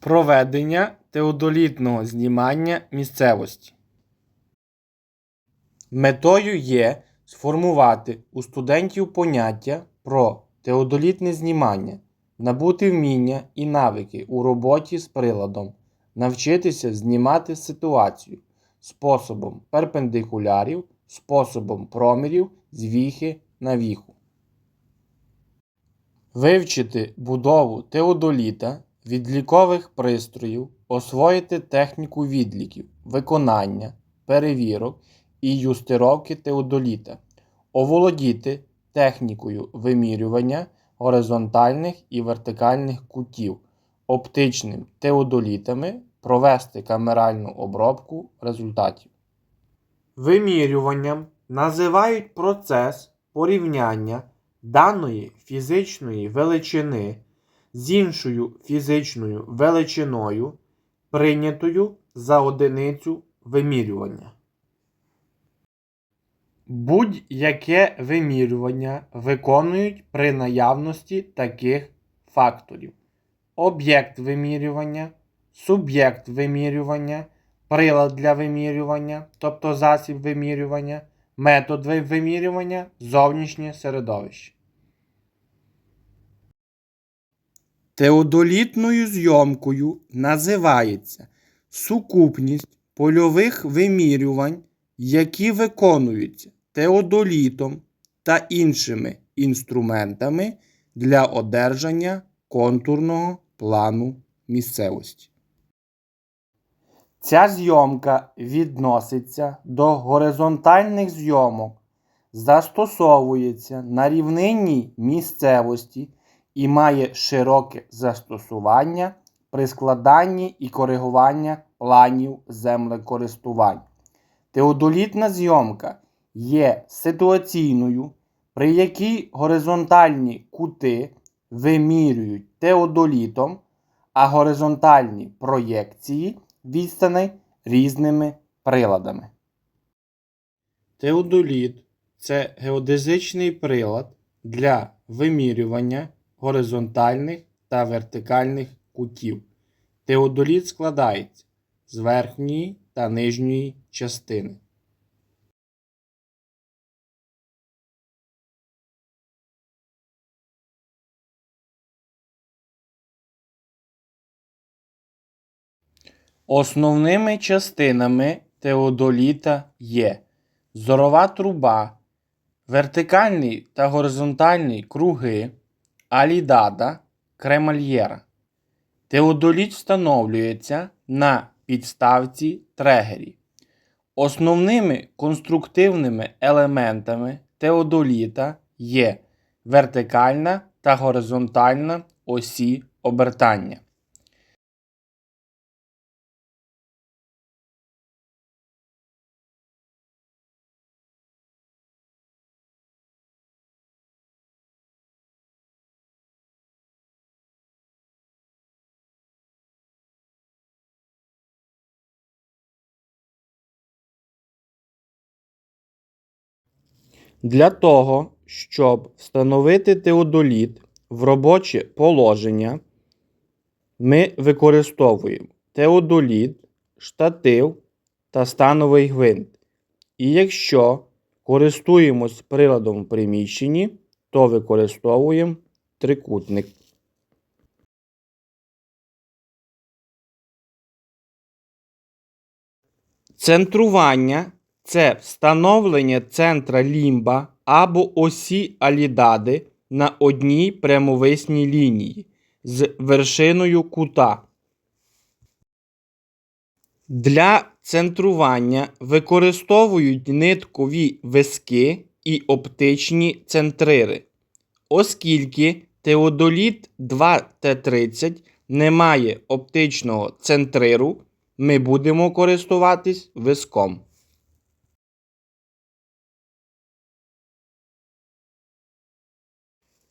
Проведення теодолітного знімання місцевості. Метою є сформувати у студентів поняття про теодолітне знімання, набути вміння і навики у роботі з приладом, навчитися знімати ситуацію способом перпендикулярів, способом промірів з віхи на віху. Вивчити будову теодоліта, відлікових пристроїв, освоїти техніку відліків, виконання, перевірок і юстировки теодоліта, оволодіти технікою вимірювання горизонтальних і вертикальних кутів, оптичним теодолітами, провести камеральну обробку результатів. Вимірюванням називають процес порівняння даної фізичної величини з іншою фізичною величиною, прийнятою за одиницю вимірювання. Будь-яке вимірювання виконують при наявності таких факторів: об'єкт вимірювання, суб'єкт вимірювання, прилад для вимірювання, тобто засіб вимірювання, метод вимірювання, зовнішнє середовище. Теодолітною зйомкою називається сукупність польових вимірювань, які виконуються теодолітом та іншими інструментами для одержання контурного плану місцевості. Ця зйомка відноситься до горизонтальних зйомок, застосовується на рівнинній місцевості і має широке застосування при складанні і коригуванні планів землекористувань. Теодолітна зйомка є ситуаційною, при якій горизонтальні кути вимірюють теодолітом, а горизонтальні проєкції відстаней різними приладами. Теодоліт це геодезичний прилад для вимірювання горизонтальних та вертикальних кутів. Теодоліт складається з верхньої та нижньої частини. Основними частинами теодоліта є зорова труба, вертикальні та горизонтальні круги, алідада, кремальєра. Теодоліт встановлюється на підставці трегері. Основними конструктивними елементами теодоліта є вертикальна та горизонтальна осі обертання. Для того, щоб встановити теодоліт в робоче положення, ми використовуємо теодоліт, штатив та становий гвинт. І якщо користуємось приладом в приміщенні, то використовуємо трикутник. Центрування це встановлення центра лімба або осі алідади на одній прямовисній лінії з вершиною кута. Для центрування використовують ниткові виски і оптичні центрири. Оскільки теодоліт 2Т30 не має оптичного центриру, ми будемо користуватись виском.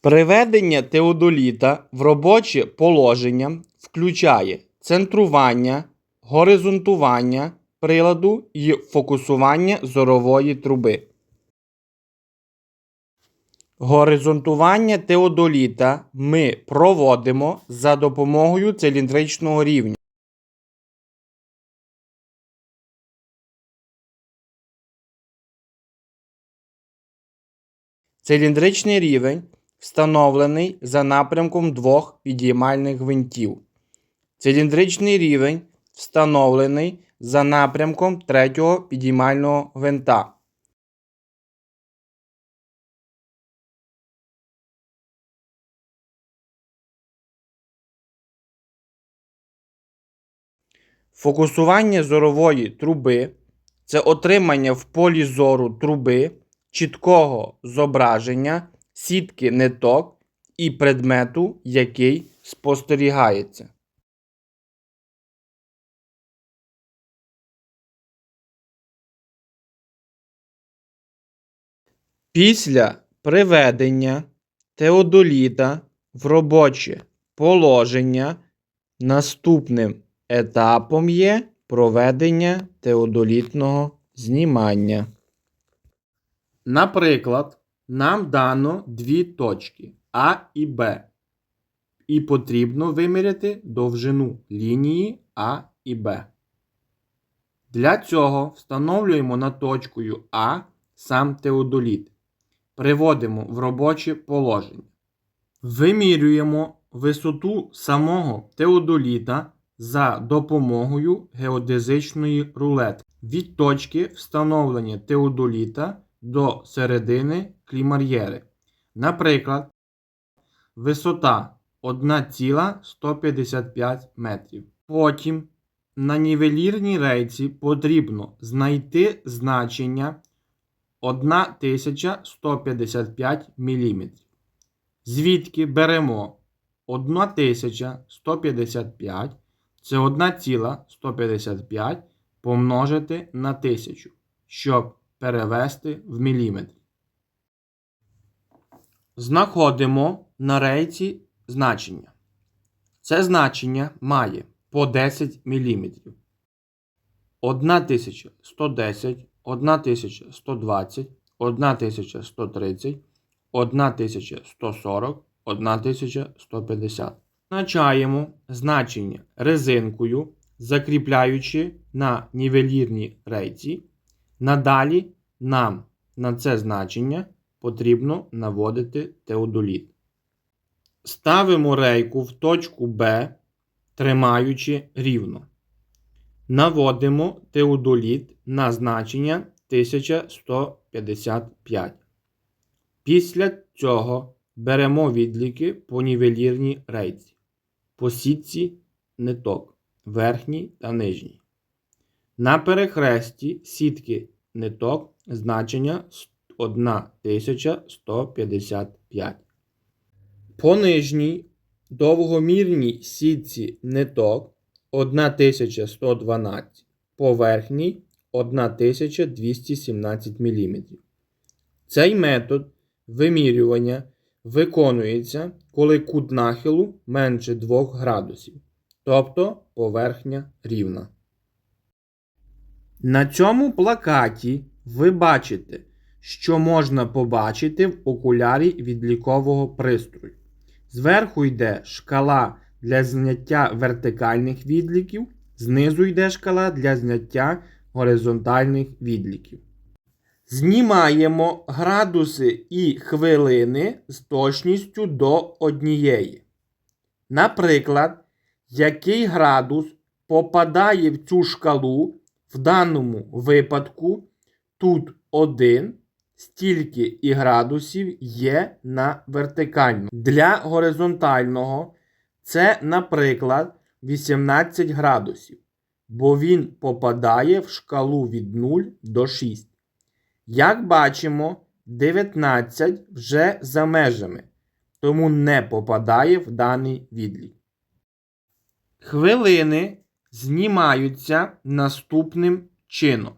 Приведення теодоліта в робоче положення включає центрування, горизонтування приладу і фокусування зорової труби. Горизонтування теодоліта ми проводимо за допомогою циліндричного рівня. Циліндричний рівень встановлений за напрямком двох підіймальних гвинтів. Циліндричний рівень встановлений за напрямком третього підіймального гвинта. Фокусування зорової труби це отримання в полі зору труби чіткого зображення сітки ниток і предмету, який спостерігається. Після приведення теодоліта в робоче положення наступним етапом є проведення теодолітного знімання. Наприклад, нам дано дві точки А і Б, і потрібно виміряти довжину лінії А і Б. Для цього встановлюємо над точкою А сам теодоліт. Приводимо в робоче положення. Вимірюємо висоту самого теодоліта за допомогою геодезичної рулетки від точки встановлення теодоліта до середини клімар'єри. Наприклад, висота 1,155 метрів. Потім на нівелірній рейці потрібно знайти значення 1155 мм. Звідки беремо 1155 це 1,155 помножити на 1000, щоб перевести в міліметр. Знаходимо на рейці значення. Це значення має по 10 мм. 1110, 1120, 1130, 1140, 1150. Позначаємо значення резинкою, закріпляючи на нівелірній рейці. Надалі нам на це значення потрібно наводити теодоліт. Ставимо рейку в точку Б, тримаючи рівно. Наводимо теодоліт на значення 1155. Після цього беремо відліки по нівелірній рейці, по сітці ниток, верхній та нижній. На перехресті сітки ниток значення 1155. По нижній довгомірній сітці ниток 1112, по верхній 1217 мм. Цей метод вимірювання виконується, коли кут нахилу менше 2 градусів, тобто поверхня рівна. На цьому плакаті ви бачите, що можна побачити в окулярі відлікового пристрою. Зверху йде шкала для зняття вертикальних відліків, знизу йде шкала для зняття горизонтальних відліків. Знімаємо градуси і хвилини з точністю до однієї. Наприклад, який градус попадає в цю шкалу в даному випадку тут 1, стільки і градусів є на вертикальному. Для горизонтального це, наприклад, 18 градусів, бо він попадає в шкалу від 0 до 6. Як бачимо, 19 вже за межами, тому не попадає в даний відлік. Хвилини знімаються наступним чином.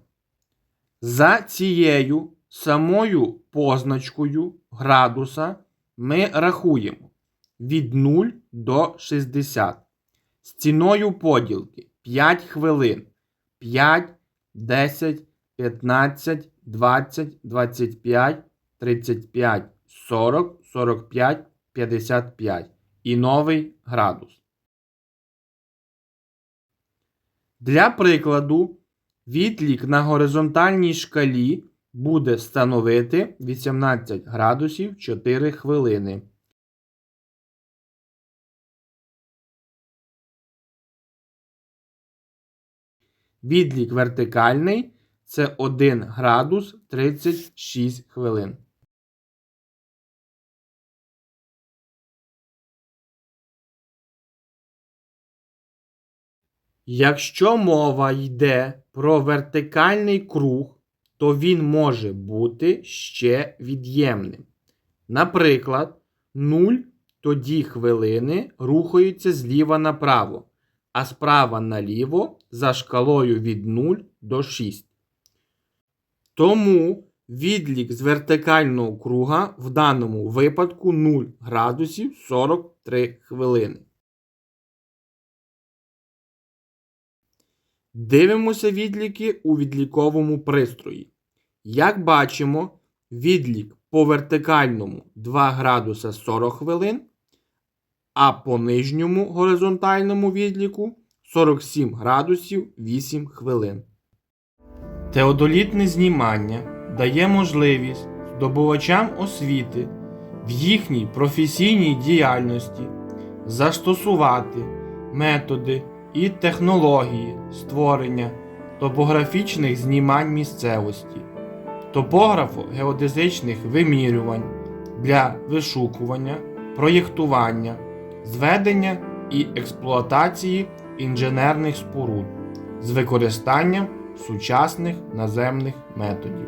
За цією самою позначкою градуса ми рахуємо від 0 до 60 з ціною поділки 5 хвилин 5, 10, 15, 20, 25, 35, 40, 45, 55 і новий градус. Для прикладу, відлік на горизонтальній шкалі буде становити 18 градусів 4 хвилини. Відлік вертикальний це 1 градус 36 хвилин. Якщо мова йде про вертикальний круг, то він може бути ще від'ємним. Наприклад, 0 тоді хвилини рухаються зліва направо, а справа наліво за шкалою від 0 до 6. Тому відлік з вертикального круга в даному випадку 0 градусів 43 хвилини. Дивимося відліки у відліковому пристрої. Як бачимо, відлік по вертикальному 2 градуса 40 хвилин, а по нижньому горизонтальному відліку 47 градусів 8 хвилин. Теодолітне знімання дає можливість здобувачам освіти в їхній професійній діяльності застосувати методи і технології створення топографічних знімань місцевості, топографо-геодезичних вимірювань для вишукування, проєктування, зведення і експлуатації інженерних споруд з використанням сучасних наземних методів.